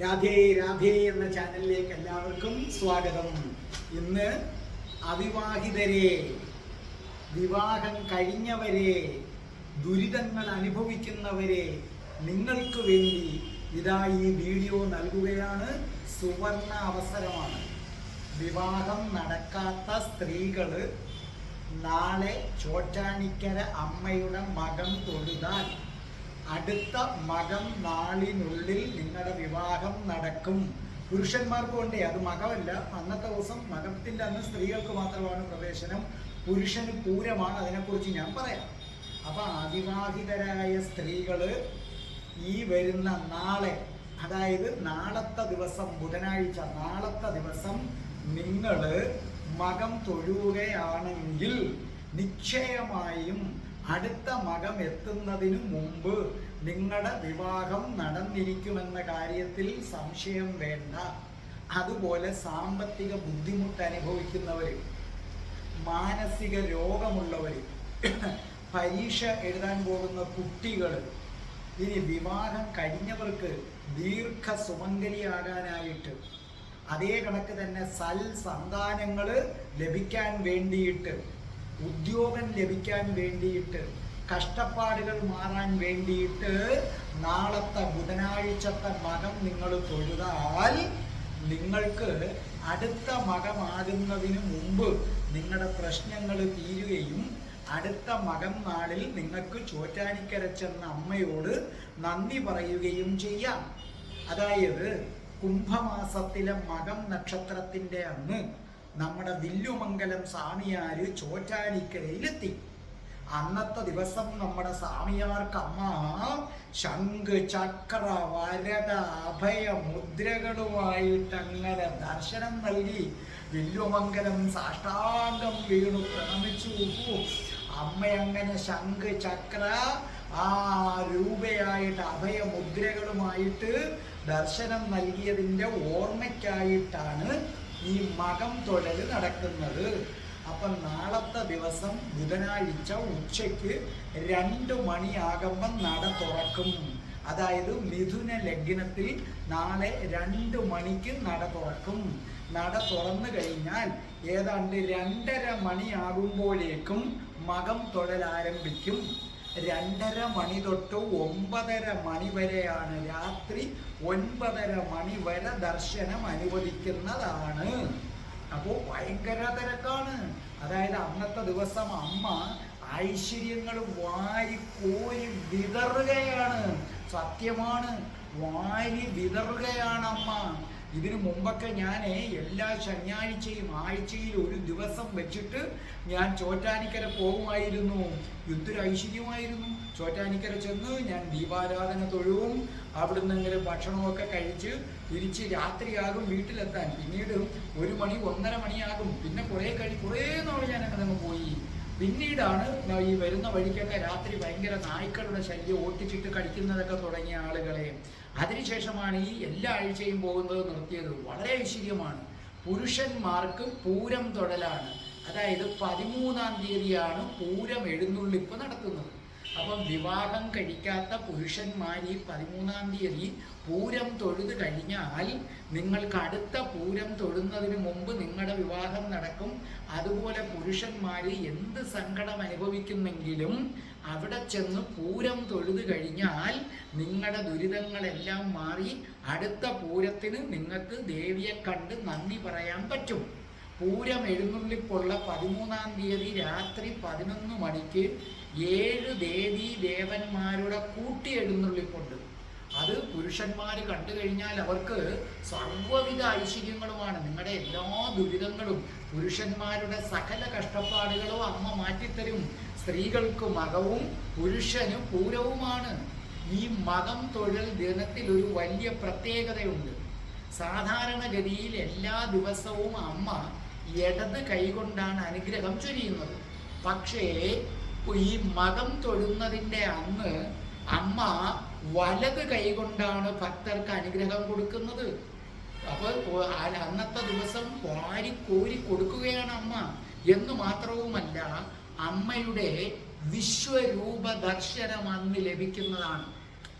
രാധേ രാധേ എന്ന ചാനലിലേക്ക് എല്ലാവർക്കും സ്വാഗതം. ഇന്ന് അവിവാഹിതരെ വിവാഹം കഴിഞ്ഞവരെ ദുരിതങ്ങൾ അനുഭവിക്കുന്നവരെ നിങ്ങൾക്ക് വേണ്ടി ഇതാ ഈ വീഡിയോ നൽകുകയാണ്. സുവർണ അവസരമാണ്. വിവാഹം നടക്കാത്ത സ്ത്രീകൾ നാളെ ചോറ്റാനിക്കര അമ്മയുടെ മകം തൊഴുതാൽ അടുത്ത മകം നാളിനുള്ളിൽ നിങ്ങളുടെ വിവാഹം നടക്കും. പുരുഷന്മാർക്കും ഉണ്ടേ അത് മകമല്ല. അന്നത്തെ ദിവസം മകത്തിന്റെ അന്ന് സ്ത്രീകൾക്ക് മാത്രമാണ് പ്രവേശനം. പുരുഷന് പൂരമാണ്. അതിനെക്കുറിച്ച് ഞാൻ പറയാം. അപ്പോൾ അവിവാഹിതരായ സ്ത്രീകൾ ഈ വരുന്ന നാളെ അതായത് നാളത്തെ ദിവസം ബുധനാഴ്ച നാളത്തെ ദിവസം നിങ്ങൾ മകം തൊഴുകയാണെങ്കിൽ നിശ്ചയമായും അടുത്ത മകം എത്തുന്നതിനു മുമ്പ് നിങ്ങളുടെ വിവാഹം നടന്നിരിക്കുമെന്ന കാര്യത്തിൽ സംശയം വേണ്ട. അതുപോലെ സാമ്പത്തിക ബുദ്ധിമുട്ട് അനുഭവിക്കുന്നവർ മാനസിക രോഗമുള്ളവർ പരീക്ഷ എഴുതാൻ പോകുന്ന കുട്ടികൾ ഇനി വിവാഹം കഴിഞ്ഞവർക്ക് ദീർഘ സുമംഗലിയാകാനായിട്ട് അതേ കണക്ക് തന്നെ സൽ സന്താനങ്ങൾ ലഭിക്കാൻ വേണ്ടിയിട്ട് ഉദ്യോഗം ലഭിക്കാൻ വേണ്ടിയിട്ട് കഷ്ടപ്പാടുകൾ മാറാൻ വേണ്ടിയിട്ട് നാളത്തെ ബുധനാഴ്ചത്തെ മകം നിങ്ങൾ തൊഴുതാൽ നിങ്ങൾക്ക് അടുത്ത മകമാകുന്നതിന് മുമ്പ് നിങ്ങളുടെ പ്രശ്നങ്ങൾ തീരുകയും അടുത്ത മകം നാളിൽ നിങ്ങൾക്ക് ചോറ്റാനിക്കരച്ചെന്ന അമ്മയോട് നന്ദി പറയുകയും ചെയ്യാം. അതായത് കുംഭമാസത്തിലെ മകം നക്ഷത്രത്തിന്റെ അന്ന് നമ്മുടെ വില്ലുമംഗലം സ്വാമിയാര് ചോറ്റാനിക്കരയിലെത്തി. അന്നത്തെ ദിവസം നമ്മുടെ സ്വാമിയാർക്കമ്മ ശംഖ് ചക്ര വരത അഭയ മുദ്രകളുമായിട്ട് അങ്ങനെ ദർശനം നൽകി. വില്ലുമംഗലം സാഷ്ടാംഗം വീണു പ്രണമിച്ചു അമ്മ അങ്ങനെ ശംഖ് ചക്ര ആ രൂപയായിട്ട് അഭയ മുദ്രകളുമായിട്ട് ദർശനം നൽകിയതിന്റെ ഓർമ്മയ്ക്കായിട്ടാണ് ഈ മകം തൊഴൽ നടക്കുന്നത്. അപ്പം നാളത്തെ ദിവസം ബുധനാഴ്ച ഉച്ചയ്ക്ക് രണ്ട് മണിയാകുമ്പം നട തുറക്കും. അതായത് മിഥുന ലഗ്നത്തിൽ നാളെ രണ്ട് മണിക്ക് നട തുറക്കും. നട തുറന്നു കഴിഞ്ഞാൽ ഏതാണ്ട് രണ്ടര മണിയാകുമ്പോഴേക്കും മകം തൊഴൽ ആരംഭിക്കും. രണ്ടര മണി തൊട്ട് ഒമ്പതര മണി വരെയാണ് രാത്രി ഒൻപതര മണി വരെ ദർശനം അനുവദിക്കുന്നതാണ്. അപ്പോൾ ഭയങ്കര തിരക്കാണ്. അതായത് അന്നത്തെ ദിവസം അമ്മ ഐശ്വര്യങ്ങൾ വാരി കോരി വിതറുകയാണ്. സത്യമാണ്. വാരി വിതറുകയാണ് അമ്മ. ഇതിനു മുമ്പൊക്കെ ഞാൻ എല്ലാ ശനിയാഴ്ചയും ആഴ്ചയിൽ ഒരു ദിവസം വെച്ചിട്ട് ഞാൻ ചോറ്റാനിക്കര പോകുമായിരുന്നു. യുദ്ധരൈശ്വര്യമായിരുന്നു ചോറ്റാനിക്കര ചെന്ന് ഞാൻ ദീപാരാധന തൊഴുവും അവിടുന്ന് ഇങ്ങനെ ഭക്ഷണമൊക്കെ കഴിച്ച് തിരിച്ച് രാത്രിയാകും വീട്ടിലെത്താൻ. പിന്നീട് ഒരു മണി ഒന്നര മണിയാകും. പിന്നെ കുറേ കഴി കുറേ നാൾ ഞാൻ അങ്ങനെ പോയി. പിന്നീടാണ് ഈ വരുന്ന വഴിക്കൊക്കെ രാത്രി ഭയങ്കര നായ്ക്കളുടെ ശല്യം ഓട്ടിച്ചിട്ട് കടിക്കുന്നതൊക്കെ തുടങ്ങിയ ആളുകളെ. അതിനുശേഷമാണ് ഈ എല്ലാ ആഴ്ചയും പോകുന്നത് നിർത്തിയത്. വളരെ ഐശ്വര്യമാണ്. പുരുഷന്മാർക്ക് പൂരം തൊഴലാണ് അതായത് പതിമൂന്നാം തീയതിയാണ് പൂരം എഴുന്നള്ളിപ്പ് നടത്തുന്നത്. അപ്പം വിവാഹം കഴിക്കാത്ത പുരുഷന്മാർ ഈ പതിമൂന്നാം തീയതി പൂരം തൊഴുത് കഴിഞ്ഞാൽ നിങ്ങൾക്ക് അടുത്ത പൂരം തൊഴുന്നതിന് മുമ്പ് നിങ്ങളുടെ വിവാഹം നടക്കും. അതുപോലെ പുരുഷന്മാർ എന്ത് സങ്കടം അനുഭവിക്കുന്നെങ്കിലും അവിടെ ചെന്ന് പൂരം തൊഴുത് കഴിഞ്ഞാൽ നിങ്ങളുടെ ദുരിതങ്ങളെല്ലാം മാറി അടുത്ത പൂരത്തിന് നിങ്ങൾക്ക് ദേവിയെ കണ്ട് നന്ദി പറയാൻ പറ്റും. പൂരം എഴുന്നള്ളിപ്പുള്ള പതിമൂന്നാം തീയതി രാത്രി പതിനൊന്ന് മണിക്ക് ഏഴ് ദേവീ ദേവന്മാരുടെ കൂട്ടി എഴുന്നള്ളിപ്പുണ്ട് അത് പുരുഷന്മാർ കണ്ടു കഴിഞ്ഞാൽ അവർക്ക് സർവവിധ ഐശ്വര്യങ്ങളുമാണ്. നിങ്ങളുടെ എല്ലാ ദുരിതങ്ങളും പുരുഷന്മാരുടെ സകല കഷ്ടപ്പാടുകളും അമ്മ മാറ്റിത്തരും. സ്ത്രീകൾക്ക് മകവും പുരുഷന് പൂരവുമാണ്. ഈ മകം തൊഴിൽ ദിനത്തിൽ ഒരു വലിയ പ്രത്യേകതയുണ്ട്. സാധാരണഗതിയിൽ എല്ലാ ദിവസവും അമ്മ ഇടത് കൈകൊണ്ടാണ് അനുഗ്രഹം ചൊരിയുന്നത്. പക്ഷേ ഈ മതം തൊഴുന്നതിന്റെ അന്ന് അമ്മ വലത് കൈകൊണ്ടാണ് ഭക്തർക്ക് അനുഗ്രഹം കൊടുക്കുന്നത്. അപ്പോൾ അന്നത്തെ ദിവസം വാരിക്കോരി കൊടുക്കുകയാണ് അമ്മ. എന്ന് മാത്രവുമല്ല അമ്മയുടെ വിശ്വരൂപ ദർശനം അന്ന് ലഭിക്കുന്നതാണ്.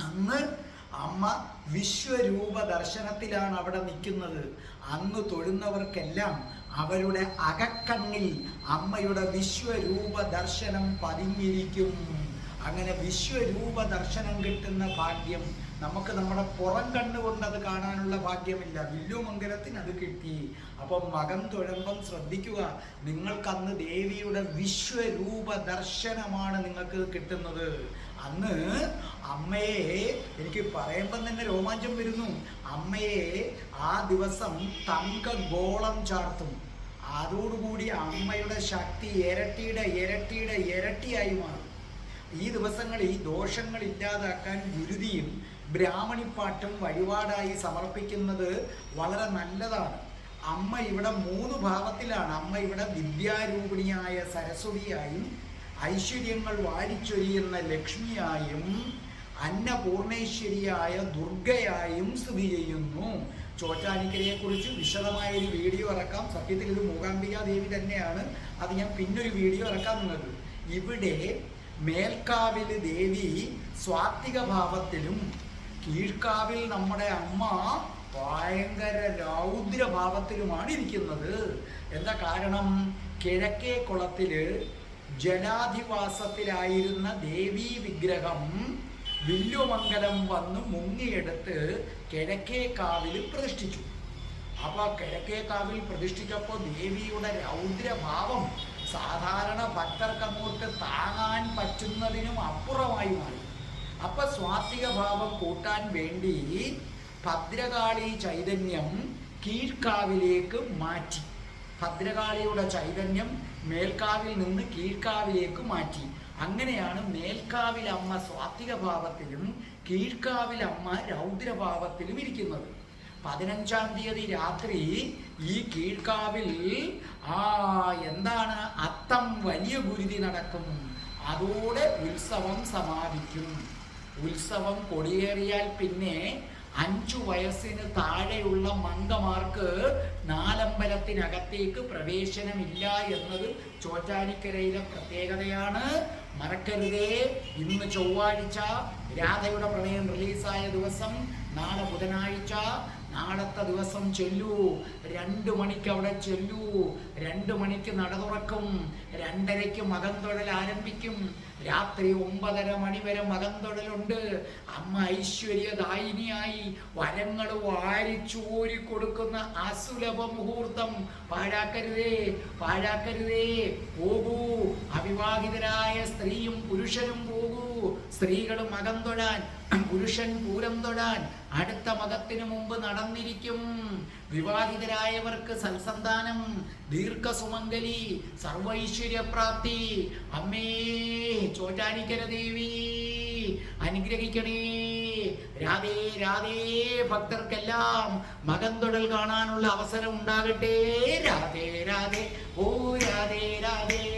അന്ന് അമ്മ വിശ്വരൂപ ദർശനത്തിലാണ് അവിടെ നിൽക്കുന്നത്. അന്ന് തൊഴുന്നവർക്കെല്ലാം അവരുടെ അകക്കണ്ണിൽ അമ്മയുടെ വിശ്വരൂപ ദർശനം പതിഞ്ഞിരിക്കും. അങ്ങനെ വിശ്വരൂപ ദർശനം കിട്ടുന്ന ഭാഗ്യം നമുക്ക് നമ്മുടെ പുറം കണ്ണുകൊണ്ട് അത് കാണാനുള്ള ഭാഗ്യമില്ല. വില്ലുമംഗലത്തിന് അത് കിട്ടി. അപ്പം മകം തുഴമ്പം ശ്രദ്ധിക്കുക. നിങ്ങൾക്കന്ന് ദേവിയുടെ വിശ്വരൂപ ദർശനമാണ് നിങ്ങൾക്ക് കിട്ടുന്നത്. അന്ന് അമ്മയെ എനിക്ക് പറയുമ്പം തന്നെ രോമാഞ്ചം വരുന്നു. അമ്മയെ ആ ദിവസം തങ്ക ഗോളം ചാർത്തും. അതോടുകൂടി അമ്മയുടെ ശക്തി ഇരട്ടിയുടെ ഇരട്ടിയുടെ ഇരട്ടിയായി മാറും. ഈ ദിവസങ്ങളിൽ ദോഷങ്ങൾ ഇല്ലാതാക്കാൻ ഗുരുതിയും ബ്രാഹ്മണിപ്പാട്ടും വഴിപാടായി സമർപ്പിക്കുന്നത് വളരെ നല്ലതാണ്. അമ്മ ഇവിടെ മൂന്ന് ഭാവത്തിലാണ്. അമ്മ ഇവിടെ വിദ്യാരൂപിണിയായ സരസ്വതിയായും ഐശ്വര്യങ്ങൾ വാരിച്ചൊരിയുന്ന ലക്ഷ്മിയായും അന്നപൂർണേശ്വരിയായ ദുർഗയായും സ്ഥിതി ചെയ്യുന്നു. ചോറ്റാനിക്കരയെ കുറിച്ച് വിശദമായ ഒരു വീഡിയോ ഇറക്കാം. സത്യത്തിൽ ഇത് മൂകാംബിക ദേവി തന്നെയാണ്. അത് ഞാൻ പിന്നൊരു വീഡിയോ ഇറക്കാം നിങ്ങൾക്ക് ഇവിടെ മേൽക്കാവിൽ ദേവി സ്വാത്വിക ഭാവത്തിലും കീഴ്ക്കാവിൽ നമ്മുടെ അമ്മ ഭയങ്കര രൗദ്രഭാവത്തിലുമാണ് ഇരിക്കുന്നത്. എന്താ കാരണം? കിഴക്കേ കുളത്തിൽ ജലാധിവാസത്തിലായിരുന്ന ദേവീ വിഗ്രഹം വില്ലുമംഗലം വന്ന് മുങ്ങിയെടുത്ത് കിഴക്കേ കാവിൽ പ്രതിഷ്ഠിച്ചു. അപ്പൊ കിഴക്കേ കാവിൽ പ്രതിഷ്ഠിച്ചപ്പോൾ ദേവിയുടെ രൗദ്രഭാവം സാധാരണ ഭക്തർക്കങ്ങോട്ട് താങ്ങാൻ പറ്റുന്നതിനും അപ്പുറമായി മാറി. അപ്പൊ സ്വാത്വിക ഭാവം കൂട്ടാൻ വേണ്ടി ഭദ്രകാളി ചൈതന്യം കീഴ്ക്കാവിലേക്ക് മാറ്റി. ഭദ്രകാളിയുടെ ചൈതന്യം മേൽക്കാവിൽ നിന്ന് കീഴ്ക്കാവിലേക്ക് മാറ്റി. അങ്ങനെയാണ് മേൽക്കാവിൽ അമ്മ സ്വാത്വിക ഭാവത്തിലും കീഴ്ക്കാവിൽ അമ്മ രൗദ്രഭാവത്തിലും ഇരിക്കുന്നത്. പതിനഞ്ചാം തീയതി രാത്രി ഈ കീഴ്ക്കാവിൽ ആ എന്താണ് അത്തം വലിയ ഗുരുതി നടക്കും. അതോടെ ഉത്സവം സമാപിക്കും. ഉത്സവം കൊടിയേറിയാൽ പിന്നെ അഞ്ചു വയസ്സിന് താഴെയുള്ള മംഗമാർക്ക് നാലമ്പലത്തിനകത്തേക്ക് പ്രവേശനമില്ല എന്നത് ചോറ്റാനിക്കരയിലെ പ്രത്യേകതയാണ്. മറക്കരുതേ. ഇന്ന് ചൊവ്വാഴ്ച രാധയുടെ പ്രണയം റിലീസായ ദിവസം നാളെ ബുധനാഴ്ച നാളത്തെ ദിവസം ചെല്ലൂ. രണ്ട് മണിക്ക് അവിടെ ചെല്ലൂ. രണ്ട് മണിക്ക് നട തുറക്കും. രണ്ടരയ്ക്ക് മകം തൊഴൽ ആരംഭിക്കും. രാത്രി ഒമ്പതര മണി വരെ മകം തൊഴലുണ്ട്. അമ്മ ഐശ്വര്യദായിനിയായി വരങ്ങൾ വാരിച്ചൂരി കൊടുക്കുന്ന അസുലഭ മുഹൂർത്തം. പാഴാക്കരുതേ പാഴാക്കരുതേ. പോകൂ. അവിവാഹിതരായ സ്ത്രീയും പുരുഷനും പോകൂ. സ്ത്രീകളും മകം തൊഴാൻ പുരുഷൻ പൂരം തൊടാൻ അടുത്ത മതത്തിനു മുമ്പ് നടന്നിരിക്കും. വിവാഹിതരായവർക്ക് സൽസന്താനം ദീർഘസുമംഗലി സർവൈശ്വര്യപ്രാപ്തി. അമ്മേ ചോറ്റാനിക്കര ദേവി അനുഗ്രഹിക്കണേ. രാധേ രാധേ ഭക്തർക്കെല്ലാം മകൻ തൊടൽ കാണാനുള്ള അവസരം ഉണ്ടാകട്ടെ. രാധേ രാധേ ഓ രാധേ രാധേ രാധേ.